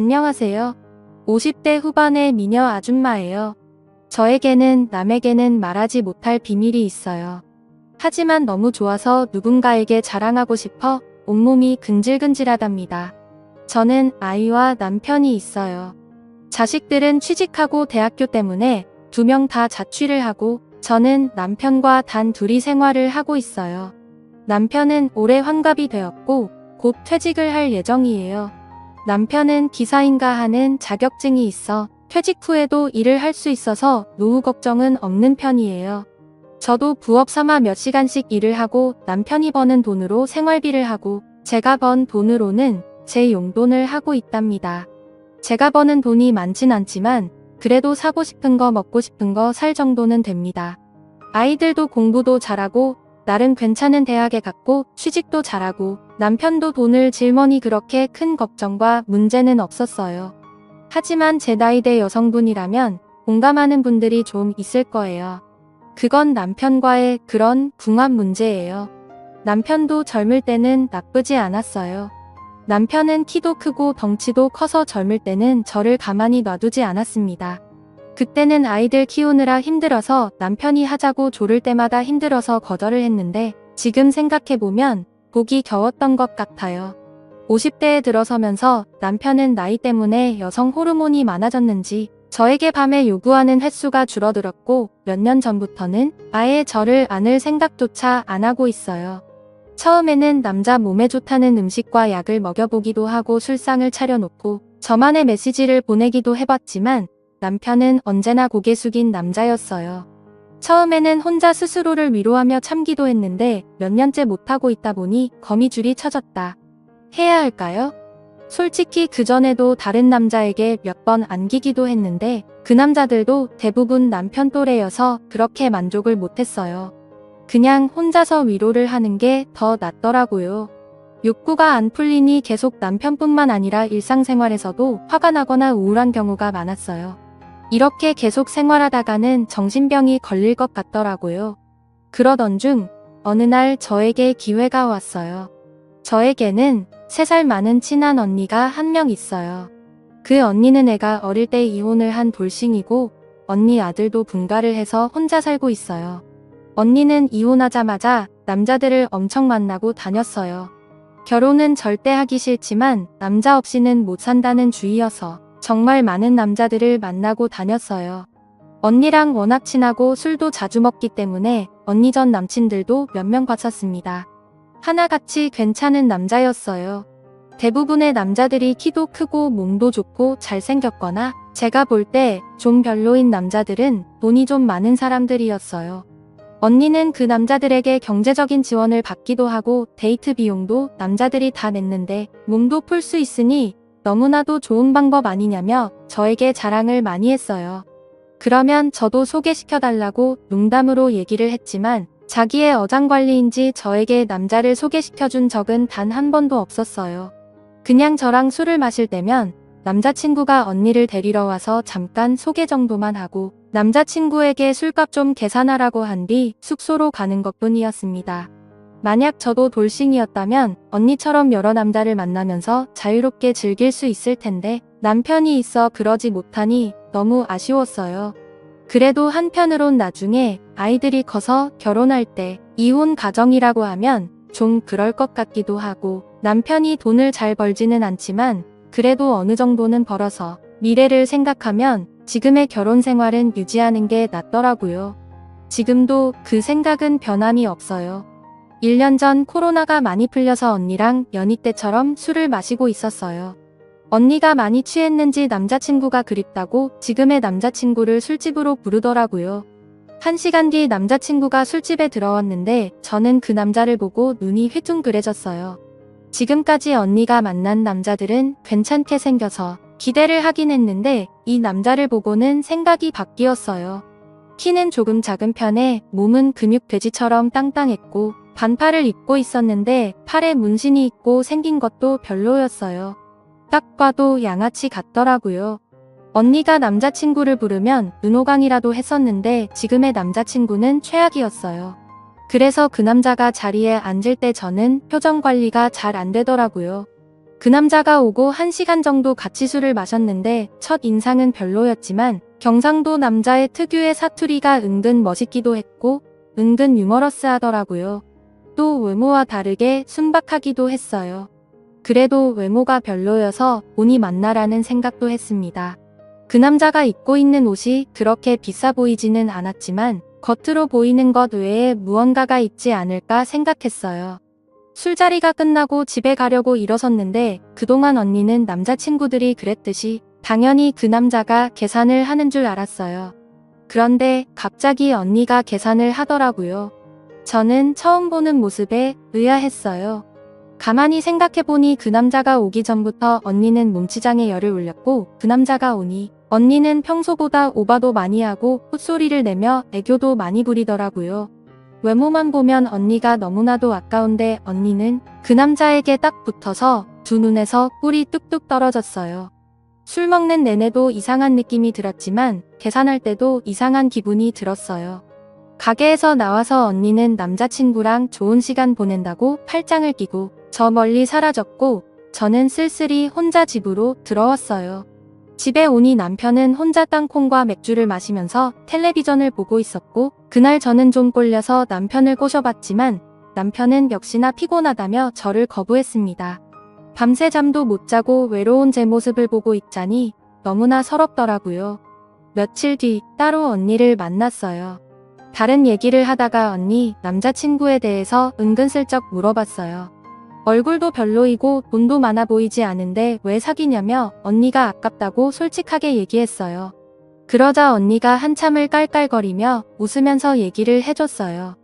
안녕하세요. 50대 후반의 미녀 아줌마예요. 저에게는 남에게는 말하지 못할 비밀이 있어요. 하지만 너무 좋아서 누군가에게 자랑하고 싶어 온몸이 근질근질하답니다. 저는 아이와 남편이 있어요. 자식들은 취직하고 대학교 때문에 두 명 다 자취를 하고 저는 남편과 단 둘이 생활을 하고 있어요. 남편은 올해 환갑이 되었고 곧 퇴직을 할 예정이에요. 남편은 기사인가 하는 자격증이 있어 퇴직 후에도 일을 할 수 있어서 노후 걱정은 없는 편이에요. 저도 부업 삼아 몇 시간씩 일을 하고 남편이 버는 돈으로 생활비를 하고 제가 번 돈으로는 제 용돈을 하고 있답니다. 제가 버는 돈이 많진 않지만 그래도 사고 싶은 거 먹고 싶은 거 살 정도는 됩니다. 아이들도 공부도 잘하고 나름 괜찮은 대학에 갔고 취직도 잘하고 남편도 돈을 질머니 그렇게 큰 걱정과 문제는 없었어요. 하지만 제 나이대 여성분이라면 공감하는 분들이 좀 있을 거예요. 그건 남편과의 그런 궁합 문제예요. 남편도 젊을 때는 나쁘지 않았어요. 남편은 키도 크고 덩치도 커서 젊을 때는 저를 가만히 놔두지 않았습니다. 그때는 아이들 키우느라 힘들어서 남편이 하자고 조를 때마다 힘들어서 거절을 했는데 지금 생각해보면 복이 겨웠던 것 같아요. 50대에 들어서면서 남편은 나이 때문에 여성 호르몬이 많아졌는지 저에게 밤에 요구하는 횟수가 줄어들었고 몇 년 전부터는 아예 저를 안을 생각조차 안 하고 있어요. 처음에는 남자 몸에 좋다는 음식과 약을 먹여보기도 하고 술상을 차려놓고 저만의 메시지를 보내기도 해봤지만 남편은 언제나 고개 숙인 남자였어요. 처음에는 혼자 스스로를 위로하며 참기도 했는데 몇 년째 못하고 있다 보니 거미줄이 쳐졌다. 해야 할까요? 솔직히 그전에도 다른 남자에게 몇 번 안기기도 했는데 그 남자들도 대부분 남편 또래여서 그렇게 만족을 못했어요. 그냥 혼자서 위로를 하는 게 더 낫더라고요. 욕구가 안 풀리니 계속 남편뿐만 아니라 일상생활에서도 화가 나거나 우울한 경우가 많았어요. 이렇게 계속 생활하다가는 정신병이 걸릴 것 같더라고요. 그러던 중 어느 날 저에게 기회가 왔어요. 저에게는 3살 많은 친한 언니가 한 명 있어요. 그 언니는 애가 어릴 때 이혼을 한 돌싱이고 언니 아들도 분가를 해서 혼자 살고 있어요. 언니는 이혼하자마자 남자들을 엄청 만나고 다녔어요. 결혼은 절대 하기 싫지만 남자 없이는 못 산다는 주의여서 정말 많은 남자들을 만나고 다녔어요. 언니랑 워낙 친하고 술도 자주 먹기 때문에 언니 전 남친들도 몇 명 봤었습니다. 하나같이 괜찮은 남자였어요. 대부분의 남자들이 키도 크고 몸도 좋고 잘생겼거나 제가 볼 때 좀 별로인 남자들은 돈이 좀 많은 사람들이었어요. 언니는 그 남자들에게 경제적인 지원을 받기도 하고 데이트 비용도 남자들이 다 냈는데 몸도 풀 수 있으니 너무나도 좋은 방법 아니냐며 저에게 자랑을 많이 했어요. 그러면 저도 소개시켜달라고 농담으로 얘기를 했지만 자기의 어장관리인지 저에게 남자를 소개시켜준 적은 단 한 번도 없었어요. 그냥 저랑 술을 마실 때면 남자친구가 언니를 데리러 와서 잠깐 소개 정도만 하고 남자친구에게 술값 좀 계산하라고 한 뒤 숙소로 가는 것 뿐이었습니다. 만약 저도 돌싱이었다면 언니처럼 여러 남자를 만나면서 자유롭게 즐길 수 있을 텐데 남편이 있어 그러지 못하니 너무 아쉬웠어요. 그래도 한편으론 나중에 아이들이 커서 결혼할 때 이혼 가정이라고 하면 좀 그럴 것 같기도 하고 남편이 돈을 잘 벌지는 않지만 그래도 어느 정도는 벌어서 미래를 생각하면 지금의 결혼 생활은 유지하는 게 낫더라고요. 지금도 그 생각은 변함이 없어요. 1년 전 코로나가 많이 풀려서 언니랑 연희 때처럼 술을 마시고 있었어요. 언니가 많이 취했는지 남자친구가 그립다고 지금의 남자친구를 술집으로 부르더라고요. 한 시간 뒤 남자친구가 술집에 들어왔는데 저는 그 남자를 보고 눈이 휘둥그레졌어요. 지금까지 언니가 만난 남자들은 괜찮게 생겨서 기대를 하긴 했는데 이 남자를 보고는 생각이 바뀌었어요. 키는 조금 작은 편에 몸은 근육 돼지처럼 땅땅했고 반팔을 입고 있었는데 팔에 문신이 있고 생긴 것도 별로였어요. 딱 봐도 양아치 같더라고요. 언니가 남자친구를 부르면 눈호강이라도 했었는데 지금의 남자친구는 최악이었어요. 그래서 그 남자가 자리에 앉을 때 저는 표정 관리가 잘 안 되더라고요. 그 남자가 오고 한 시간 정도 같이 술을 마셨는데 첫 인상은 별로였지만 경상도 남자의 특유의 사투리가 은근 멋있기도 했고 은근 유머러스 하더라고요. 또 외모와 다르게 순박하기도 했어요. 그래도 외모가 별로여서 본이 맞나라는 생각도 했습니다. 그 남자가 입고 있는 옷이 그렇게 비싸 보이지는 않았지만 겉으로 보이는 것 외에 무언가가 있지 않을까 생각했어요. 술자리가 끝나고 집에 가려고 일어섰는데 그동안 언니는 남자친구들이 그랬듯이 당연히 그 남자가 계산을 하는 줄 알았어요. 그런데 갑자기 언니가 계산을 하더라고요. 저는 처음 보는 모습에 의아했어요. 가만히 생각해보니 그 남자가 오기 전부터 언니는 몸치장에 열을 올렸고 그 남자가 오니 언니는 평소보다 오바도 많이 하고 헛소리를 내며 애교도 많이 부리더라고요. 외모만 보면 언니가 너무나도 아까운데 언니는 그 남자에게 딱 붙어서 두 눈에서 꿀이 뚝뚝 떨어졌어요. 술 먹는 내내도 이상한 느낌이 들었지만 계산할 때도 이상한 기분이 들었어요. 가게에서 나와서 언니는 남자친구랑 좋은 시간 보낸다고 팔짱을 끼고 저 멀리 사라졌고 저는 쓸쓸히 혼자 집으로 들어왔어요. 집에 오니 남편은 혼자 땅콩과 맥주를 마시면서 텔레비전을 보고 있었고 그날 저는 좀 꼴려서 남편을 꼬셔봤지만 남편은 역시나 피곤하다며 저를 거부했습니다. 밤새 잠도 못 자고 외로운 제 모습을 보고 있자니 너무나 서럽더라고요. 며칠 뒤 따로 언니를 만났어요. 다른 얘기를 하다가 언니 남자친구에 대해서 은근슬쩍 물어봤어요. 얼굴도 별로이고 돈도 많아 보이지 않은데 왜 사귀냐며 언니가 아깝다고 솔직하게 얘기했어요. 그러자 언니가 한참을 깔깔거리며 웃으면서 얘기를 해줬어요.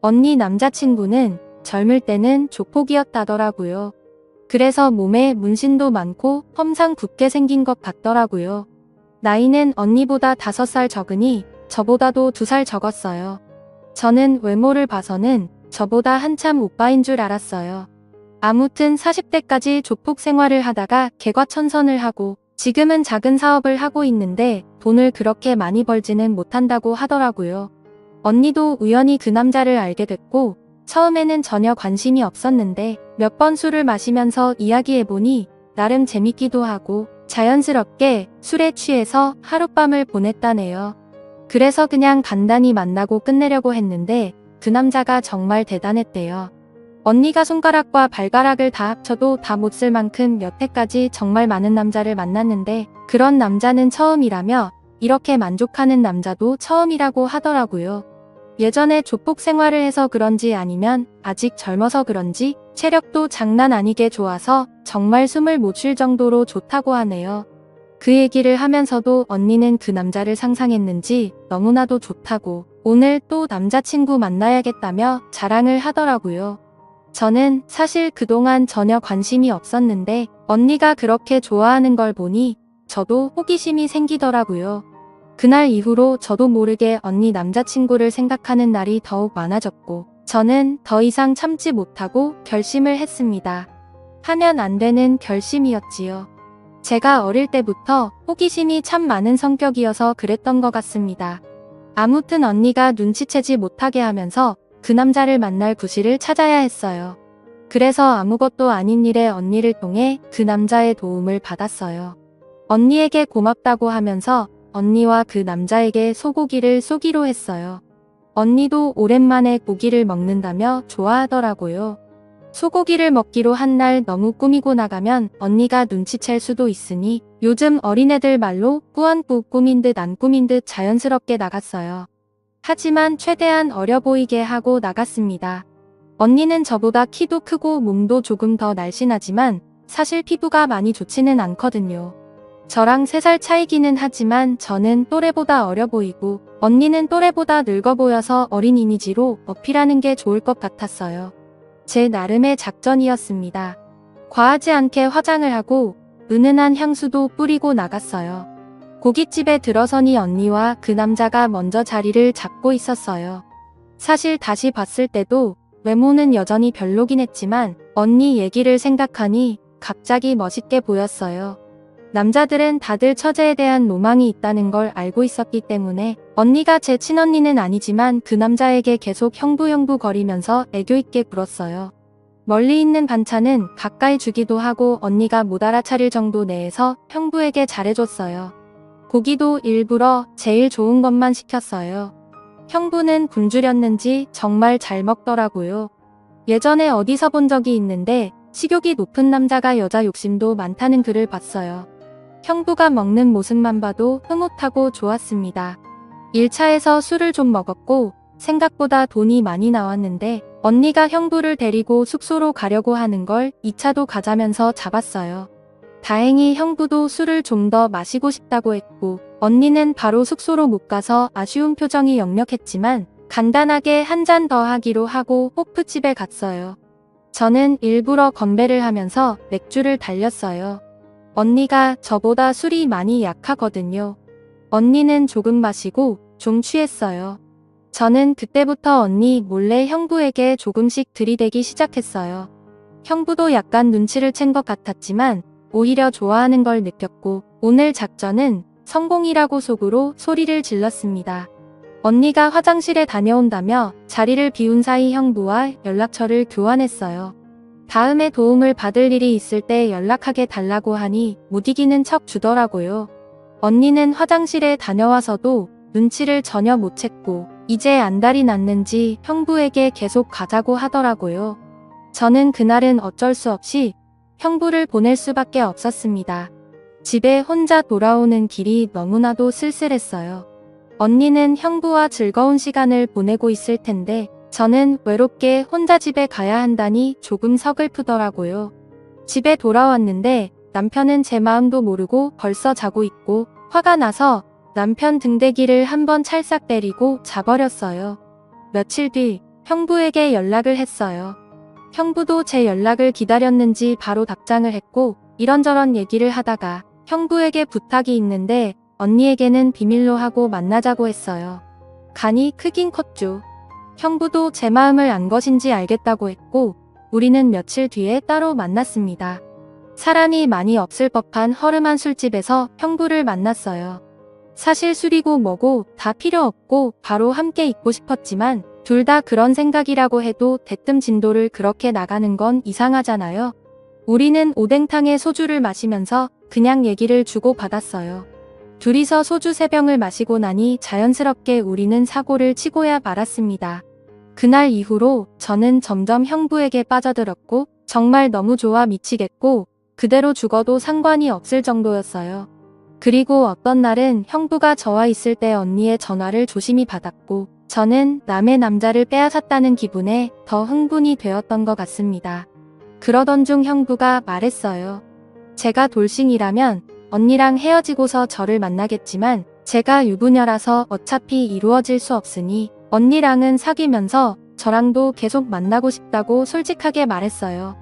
언니 남자친구는 젊을 때는 조폭이었다더라고요. 그래서 몸에 문신도 많고 험상 굽게 생긴 것 같더라고요. 나이는 언니보다 5살 적으니 저보다도 2살 적었어요. 저는 외모를 봐서는 저보다 한참 오빠인 줄 알았어요. 아무튼 40대까지 조폭 생활을 하다가 개과천선을 하고 지금은 작은 사업을 하고 있는데 돈을 그렇게 많이 벌지는 못한다고 하더라고요. 언니도 우연히 그 남자를 알게 됐고 처음에는 전혀 관심이 없었는데 몇 번 술을 마시면서 이야기해보니 나름 재밌기도 하고 자연스럽게 술에 취해서 하룻밤을 보냈다네요. 그래서 그냥 간단히 만나고 끝내려고 했는데 그 남자가 정말 대단했대요. 언니가 손가락과 발가락을 다 합쳐도 다 못 쓸 만큼 여태까지 정말 많은 남자를 만났는데 그런 남자는 처음이라며 이렇게 만족하는 남자도 처음이라고 하더라고요. 예전에 조폭 생활을 해서 그런지 아니면 아직 젊어서 그런지 체력도 장난 아니게 좋아서 정말 숨을 못 쉴 정도로 좋다고 하네요. 그 얘기를 하면서도 언니는 그 남자를 상상했는지 너무나도 좋다고 오늘 또 남자친구 만나야겠다며 자랑을 하더라고요. 저는 사실 그동안 전혀 관심이 없었는데 언니가 그렇게 좋아하는 걸 보니 저도 호기심이 생기더라고요. 그날 이후로 저도 모르게 언니 남자친구를 생각하는 날이 더욱 많아졌고 저는 더 이상 참지 못하고 결심을 했습니다. 하면 안 되는 결심이었지요. 제가 어릴 때부터 호기심이 참 많은 성격이어서 그랬던 것 같습니다. 아무튼 언니가 눈치채지 못하게 하면서 그 남자를 만날 구실을 찾아야 했어요. 그래서 아무것도 아닌 일에 언니를 통해 그 남자의 도움을 받았어요. 언니에게 고맙다고 하면서 언니와 그 남자에게 소고기를 쏘기로 했어요. 언니도 오랜만에 고기를 먹는다며 좋아하더라고요. 소고기를 먹기로 한 날 너무 꾸미고 나가면 언니가 눈치챌 수도 있으니 요즘 어린애들 말로 꾸안꾸 꾸민 듯 안 꾸민 듯 자연스럽게 나갔어요. 하지만 최대한 어려 보이게 하고 나갔습니다. 언니는 저보다 키도 크고 몸도 조금 더 날씬하지만 사실 피부가 많이 좋지는 않거든요. 저랑 3살 차이기는 하지만 저는 또래보다 어려 보이고 언니는 또래보다 늙어 보여서 어린 이미지로 어필하는 게 좋을 것 같았어요. 제 나름의 작전이었습니다. 과하지 않게 화장을 하고 은은한 향수도 뿌리고 나갔어요. 고깃집에 들어서니 언니와 그 남자가 먼저 자리를 잡고 있었어요. 사실 다시 봤을 때도 외모는 여전히 별로긴 했지만 언니 얘기를 생각하니 갑자기 멋있게 보였어요. 남자들은 다들 처제에 대한 로망이 있다는 걸 알고 있었기 때문에 언니가 제 친언니는 아니지만 그 남자에게 계속 형부 형부 거리면서 애교 있게 굴었어요. 멀리 있는 반찬은 가까이 주기도 하고 언니가 못 알아차릴 정도 내에서 형부에게 잘해줬어요. 고기도 일부러 제일 좋은 것만 시켰어요. 형부는 굶주렸는지 정말 잘 먹더라고요. 예전에 어디서 본 적이 있는데 식욕이 높은 남자가 여자 욕심도 많다는 글을 봤어요. 형부가 먹는 모습만 봐도 흐뭇하고 좋았습니다. 1차에서 술을 좀 먹었고 생각보다 돈이 많이 나왔는데 언니가 형부를 데리고 숙소로 가려고 하는 걸 2차도 가자면서 잡았어요. 다행히 형부도 술을 좀 더 마시고 싶다고 했고 언니는 바로 숙소로 못 가서 아쉬운 표정이 역력했지만 간단하게 한 잔 더 하기로 하고 호프집에 갔어요. 저는 일부러 건배를 하면서 맥주를 달렸어요. 언니가 저보다 술이 많이 약하거든요. 언니는 조금 마시고 좀 취했어요. 저는 그때부터 언니 몰래 형부에게 조금씩 들이대기 시작했어요. 형부도 약간 눈치를 챈 것 같았지만 오히려 좋아하는 걸 느꼈고 오늘 작전은 성공이라고 속으로 소리를 질렀습니다. 언니가 화장실에 다녀온다며 자리를 비운 사이 형부와 연락처를 교환했어요. 다음에 도움을 받을 일이 있을 때 연락하게 달라고 하니 못 이기는 척 주더라고요. 언니는 화장실에 다녀와서도 눈치를 전혀 못 챘고 이제 안달이 났는지 형부에게 계속 가자고 하더라고요. 저는 그날은 어쩔 수 없이 형부를 보낼 수밖에 없었습니다. 집에 혼자 돌아오는 길이 너무나도 쓸쓸했어요. 언니는 형부와 즐거운 시간을 보내고 있을 텐데 저는 외롭게 혼자 집에 가야 한다니 조금 서글프더라고요. 집에 돌아왔는데 남편은 제 마음도 모르고 벌써 자고 있고 화가 나서 남편 등대기를 한번 찰싹 때리고 자버렸어요. 며칠 뒤 형부에게 연락을 했어요. 형부도 제 연락을 기다렸는지 바로 답장을 했고 이런저런 얘기를 하다가 형부에게 부탁이 있는데 언니에게는 비밀로 하고 만나자고 했어요. 간이 크긴 컸죠. 형부도 제 마음을 안 것인지 알겠다고 했고 우리는 며칠 뒤에 따로 만났습니다. 사람이 많이 없을 법한 허름한 술집에서 형부를 만났어요. 사실 술이고 뭐고 다 필요 없고 바로 함께 있고 싶었지만 둘 다 그런 생각이라고 해도 대뜸 진도를 그렇게 나가는 건 이상하잖아요. 우리는 오뎅탕에 소주를 마시면서 그냥 얘기를 주고 받았어요. 둘이서 소주 세 병을 마시고 나니 자연스럽게 우리는 사고를 치고야 말았습니다. 그날 이후로 저는 점점 형부에게 빠져들었고 정말 너무 좋아 미치겠고 그대로 죽어도 상관이 없을 정도였어요. 그리고 어떤 날은 형부가 저와 있을 때 언니의 전화를 조심히 받았고 저는 남의 남자를 빼앗았다는 기분에 더 흥분이 되었던 것 같습니다. 그러던 중 형부가 말했어요. 제가 돌싱이라면 언니랑 헤어지고서 저를 만나겠지만 제가 유부녀라서 어차피 이루어질 수 없으니 언니랑은 사귀면서 저랑도 계속 만나고 싶다고 솔직하게 말했어요.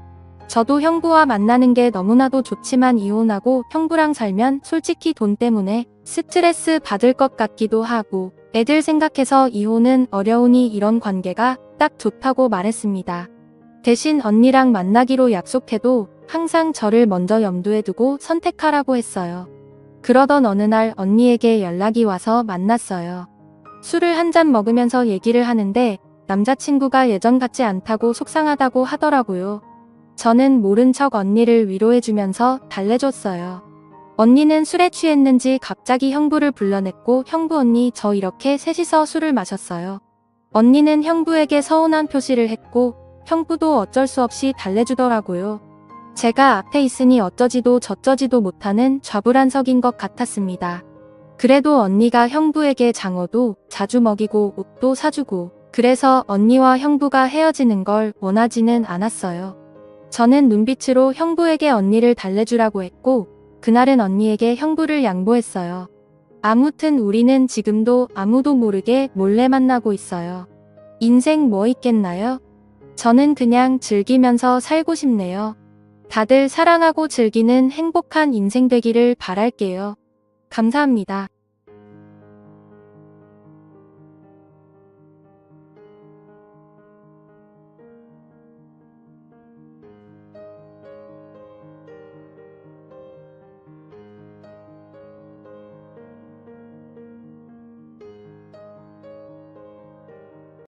저도 형부와 만나는 게 너무나도 좋지만 이혼하고 형부랑 살면 솔직히 돈 때문에 스트레스 받을 것 같기도 하고 애들 생각해서 이혼은 어려우니 이런 관계가 딱 좋다고 말했습니다. 대신 언니랑 만나기로 약속해도 항상 저를 먼저 염두에 두고 선택하라고 했어요. 그러던 어느 날 언니에게 연락이 와서 만났어요. 술을 한 잔 먹으면서 얘기를 하는데 남자친구가 예전 같지 않다고 속상하다고 하더라고요. 저는 모른 척 언니를 위로해주면서 달래줬어요. 언니는 술에 취했는지 갑자기 형부를 불러냈고 형부 언니 저 이렇게 셋이서 술을 마셨어요. 언니는 형부에게 서운한 표시를 했고 형부도 어쩔 수 없이 달래주더라고요. 제가 앞에 있으니 어쩌지도 저쩌지도 못하는 좌불안석인 것 같았습니다. 그래도 언니가 형부에게 장어도 자주 먹이고 옷도 사주고 그래서 언니와 형부가 헤어지는 걸 원하지는 않았어요. 저는 눈빛으로 형부에게 언니를 달래주라고 했고 그날은 언니에게 형부를 양보했어요. 아무튼 우리는 지금도 아무도 모르게 몰래 만나고 있어요. 인생 뭐 있겠나요? 저는 그냥 즐기면서 살고 싶네요. 다들 사랑하고 즐기는 행복한 인생 되기를 바랄게요. 감사합니다.